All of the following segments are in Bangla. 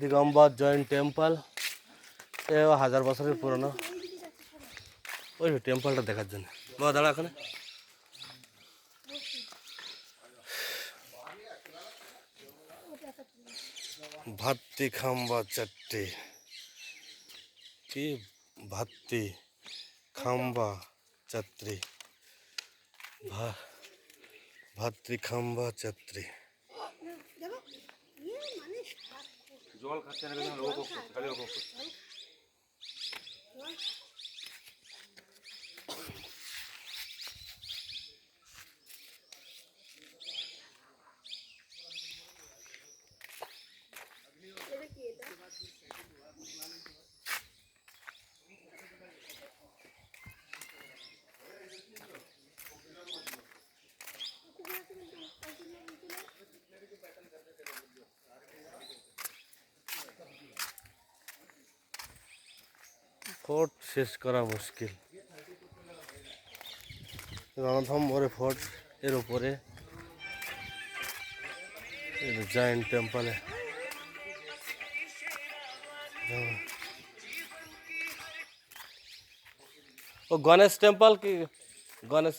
দিগম্বর জৈন টেম্পল। এ হাজার বছরের পুরনো। ওই টেম্পলটা দেখার জন্য। বাবা, দাঁড়া এখানে। ভাত্তি খাম্বা চারটে। কি? ভাত্তি খাম্বা চাত্রী ভাতৃ খাম্বা চাত্রি জল খাচ্ছে না কিন্তু লোক করছে ফোর্ট শেষ করা মুশকিল। রণথম্বরে ফোর্ট, এর উপরে জয়েন্ট টেম্পলে। ও গণেশ টেম্পল কি? গণেশ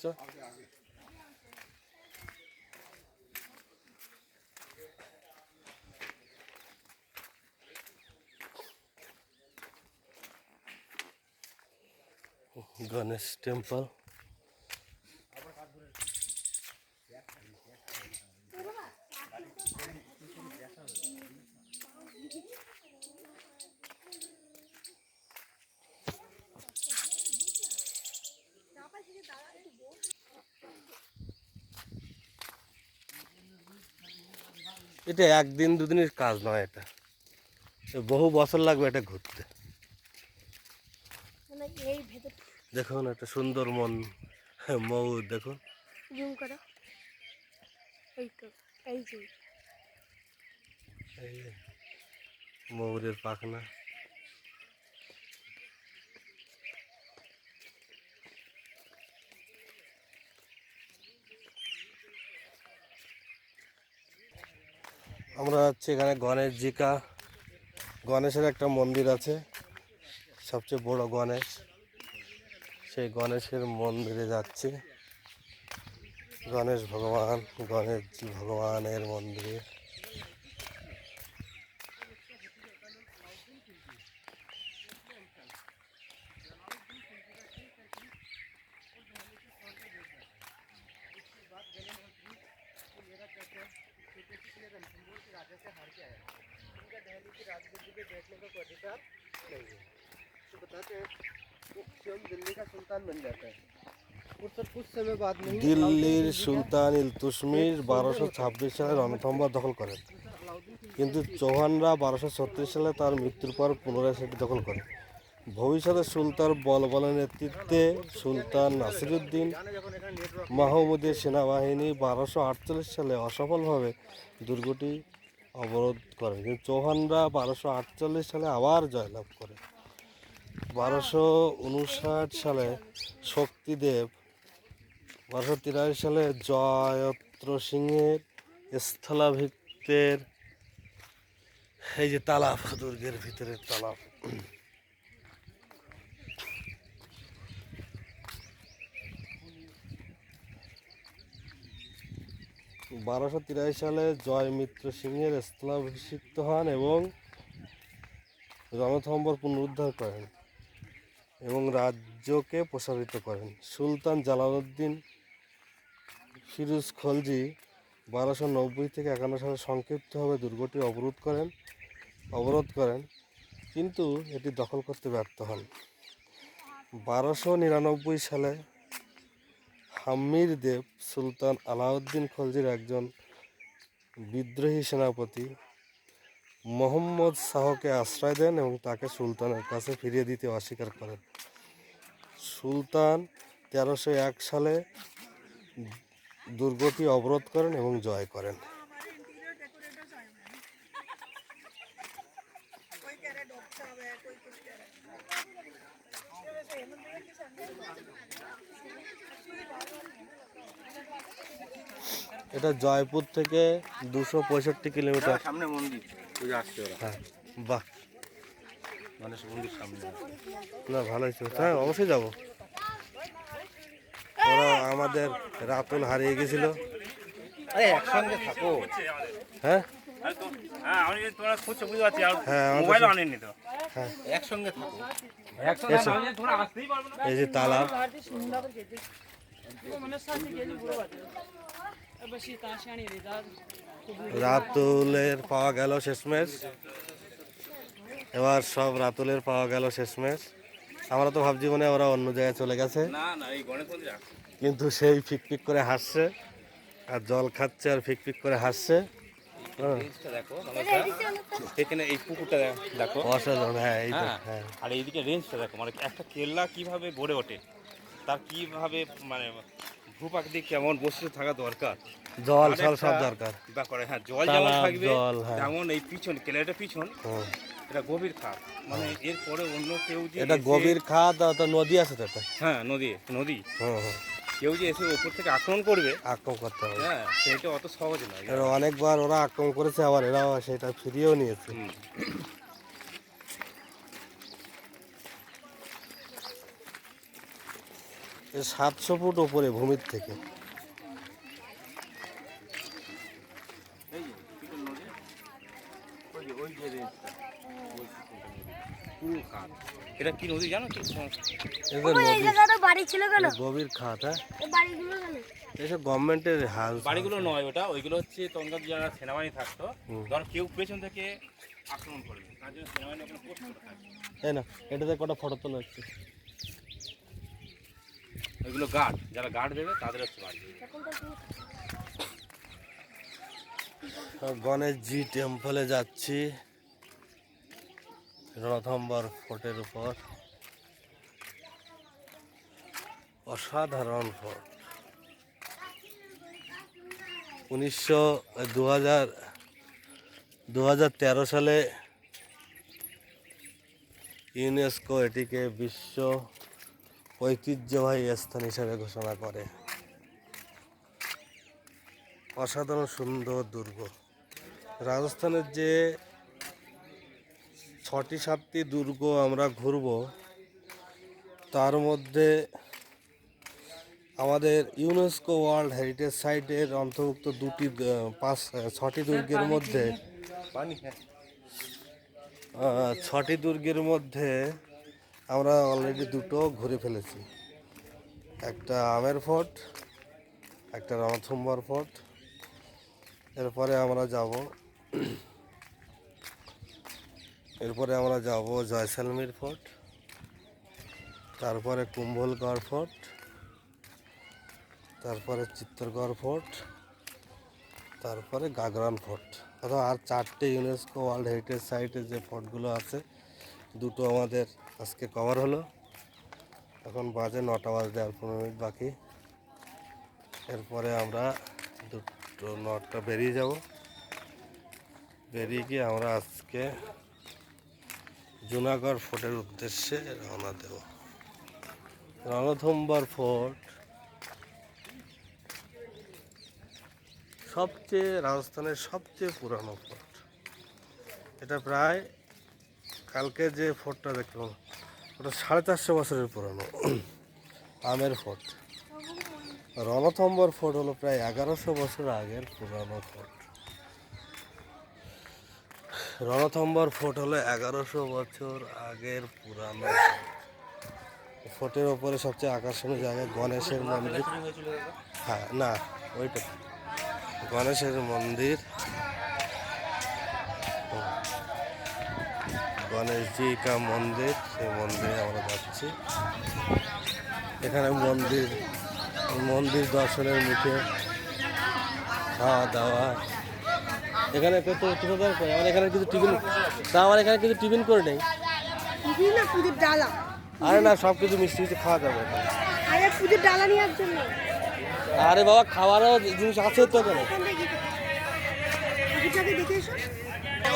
টেম্পল গণেশ টেম্পল এটা একদিন দুদিনের কাজ নয় এটা। এ বহু বছর লাগবে এটা ঘুরতে। মানে এই ভেতর দেখুন একটা সুন্দর মন। ময়ূর দেখুন। জুম করো। এই তো এই যে। এই ময়ূরের পাখনা। আমরা যাচ্ছি এখানে গণেশ জিকা। গণেশের একটা মন্দির আছে সবচেয়ে বড় গণেশ। সেই গণেশের মন্দিরে যাচ্ছে। গণেশ ভগবান গণেশজি ভগবানের মন্দিরে। দিল্লির সুলতান ইলতুসমির বারোশো ছাব্বিশ সালে রণথম্বর দখল করেন। কিন্তু চৌহানরা বারোশো ছত্রিশ সালে তার মৃত্যুর পর পুনরায় সেটি দখল করে ভবিষ্যতে সুলতান বলবলের নেতৃত্বে সুলতান নাসিরুদ্দিন মাহমুদের সেনাবাহিনী বারোশো আটচল্লিশ সালে অসফলভাবে দুর্গটি অবরোধ করেন। কিন্তু চৌহানরা বারোশো আটচল্লিশ সালে আবার জয়লাভ করে বারোশো উনষাট সালে শক্তিদেব, বারোশো তিরাশি সালে জয়ত্র সিংহের স্থলাভিত্তের এই যে তালাব দুর্গের ভিতরে তালাব বারোশো তিরাশি সালে জয় মিত্র সিংহের স্থলাভিষিক্ত হন এবং রণথম্বর পুনরুদ্ধার করেন। এবং রাজ্যকে প্রসারিত করেন। সুলতান জালালউদ্দিন ফিরোজ খলজি বারোশো নব্বই থেকে একান্ন সালে সংক্ষিপ্তভাবে দুর্গটি অবরোধ করেন অবরোধ করেন, কিন্তু এটি দখল করতে ব্যর্থ হন। বারোশো নিরানব্বই সালে হাম্মির দেব সুলতান আলাউদ্দিন খলজির একজন বিদ্রোহী সেনাপতি মোহাম্মদ শাহকে আশ্রয় দেন এবং তাকে সুলতানের কাছে ফিরিয়ে দিতে অস্বীকার করেন। সুলতান তেরোশো এক সালে দুর্গটি অবরোধ করেন এবং জয় করেন। এটা জয়পুর থেকে দুশো পঁয়ষট্টি কিলোমিটার। সামনে মন্দির। হ্যাঁ। বাহ। না ভালো হয়েছে। হ্যাঁ অবশ্যই যাব। ওরা আমাদের রাতুল হারিয়ে গেছিল। আরে একসঙ্গে থাকো। হ্যাঁ? হ্যাঁ হ্যাঁ, হ্যাঁ। একসঙ্গে থাকো। এসো। তোমরা আসতেই পারবে না। এই যে তালাব রাতুলের পাওয়া গেল শেষমেশ। এবার সব রাতুলের পাওয়া গেল শেষমেশ। আমরা তো ভাবছি মনে ওরা অন্য জায়গায় চলে গেছে। কিন্তু সেই ফিকফিক করে হাসছে। আর জল খাচ্ছে আর ফিকফিক করে হাসছে। হ্যাঁ, দেখো এখানে এই পুকুরটা দেখো। অসাধারণ হ্যাঁ এই হ্যাঁ হ্যাঁ। আর এইদিকে রেঞ্জটা দেখো। মানে একটা কেল্লা কীভাবে গড়ে ওঠে তার কীভাবে মানে ভূপ্রাকৃতিক কেমন? বসে থাকা দরকার। জল ছল সব দরকার। ব্যাপারে হ্যাঁ জল যেমন থাকবে জল, হ্যাঁ। তেমন এই পিছন কেলাটা পিছন এটা গভীর খাত। মানে এরপরে অন্য কেউ যে এটা গভীর খাদ তো নদী আছে তো হ্যাঁ নদী নদী। কেউ যে এসে উপর থেকে আক্রমণ করবে আক্রমণ করতে হবে। হ্যাঁ সেটা অত সহজ নয়। অনেকবার ওরা আক্রমণ করেছে আবার এরাও সেটা ফিরিয়েও নিয়েছে। সাতশো ফুট ওপরে ভূমির থেকে। এটা কি নদী জানো বাড়ি ছিল কেন? গভীর খাত হ্যাঁ? বাড়িগুলো এসব গভর্নমেন্টের হাল বাড়িগুলো নয় ওটা ওইগুলো হচ্ছে তখনকার যারা সেনাবাহিনী থাকতো ধর কেউ পেছন থেকে আক্রমণ করবে তার জন্য সেনাবাহিনী ওখানে পোস্ট করে থাকে। তাই না এটাতে কটা ফটো তোলা হচ্ছে। ওইগুলো গার্ড যারা গার্ড দেবে, তাদের হচ্ছে বাড়ি। গণেশজি টেম্পলে যাচ্ছি। রণথম্বর ফোর্টের উপর। অসাধারণ ফোর্ট। উনিশশো দু সালে ইউনেস্কো এটিকে বিশ্ব ঐতিহ্যবাহী স্থান হিসেবে ঘোষণা করে। অসাধারণ সুন্দর দুর্গ। রাজস্থানের যে ছটি সাতটি দুর্গ আমরা ঘুরব তার মধ্যে আমাদের ইউনেস্কো ওয়ার্ল্ড হেরিটেজ সাইটের অন্তর্ভুক্ত দুটি পাঁচ ছটি দুর্গের মধ্যে ছটি দুর্গের মধ্যে আমরা অলরেডি দুটো ঘুরে ফেলেছি। একটা আমের ফোর্ট, একটা রণথম্বর ফোর্ট। এরপরে আমরা যাব, এরপরে আমরা যাব জয়সালমীর ফোর্ট, তারপরে কুম্ভলগড় ফোর্ট, তারপরে চিত্তরগড় ফোর্ট, তারপরে গাগরান ফোর্ট। আর চারটে ইউনেস্কো ওয়ার্ল্ড হেরিটেজ সাইটের যে ফোর্টগুলো আছে, দুটো আমাদের আজকে কভার হলো। এখন বাজে নটা বাজতে আর পনেরো মিনিট বাকি। এরপরে আমরা দুটো নটটা বেরিয়ে যাব। বেরিয়ে গিয়ে আমরা আজকে জুনাগড় ফোর্টের উদ্দেশ্যে রওনা দেব। রণথম্বর ফোর্ট। সবচেয়ে রাজস্থানের সবচেয়ে পুরানো ফোর্ট। এটা প্রায় কালকে যে ফোর্টটা দেখলাম ওটা সাড়ে চারশো বছরের পুরানো। আমের ফোর্ট রণথম্বর ফোর্ট হলো প্রায় এগারোশো বছর আগের পুরানো ফোর্ট রণথম্বর ফোর্ট হলো এগারোশো বছর আগের পুরানো ফোর্ট। ফোর্টের ওপরে সবচেয়ে আকর্ষণীয় জায়গা গণেশের মন্দির। হ্যাঁ না, ওইটা গণেশের মন্দির গণেশজি কা মন্দির সেই মন্দিরে আমরা যাচ্ছি। এখানে মন্দির মন্দির দর্শনের মুখে খাওয়া দাওয়া এখানে কত করে? আমার এখানে কিছু টিফিন তা আমার এখানে কিছু টিফিন করে নেই। দিদি না পুজোর ডালা। আরে না সব কিছু মিষ্টি মিষ্টি খাওয়া যাবে আরে পুজোর ডালা নেওয়ার জন্য। আরে বাবা খাওয়ারও জিনিস আছে তো এখানে।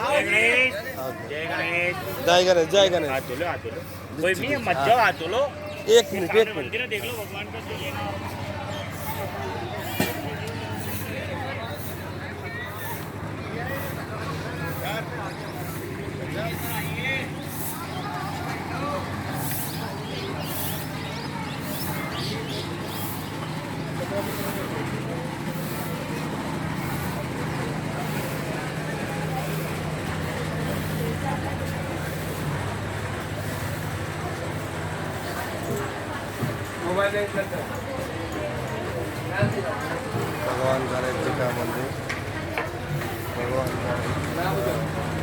जय गणेश। जय गणेश। हाथ कोई भी मत जाओ हाथ एक मिनट एक मिनट। देख लो भगवान का भगवान गणेश जी का मंदिर भगवान गणेश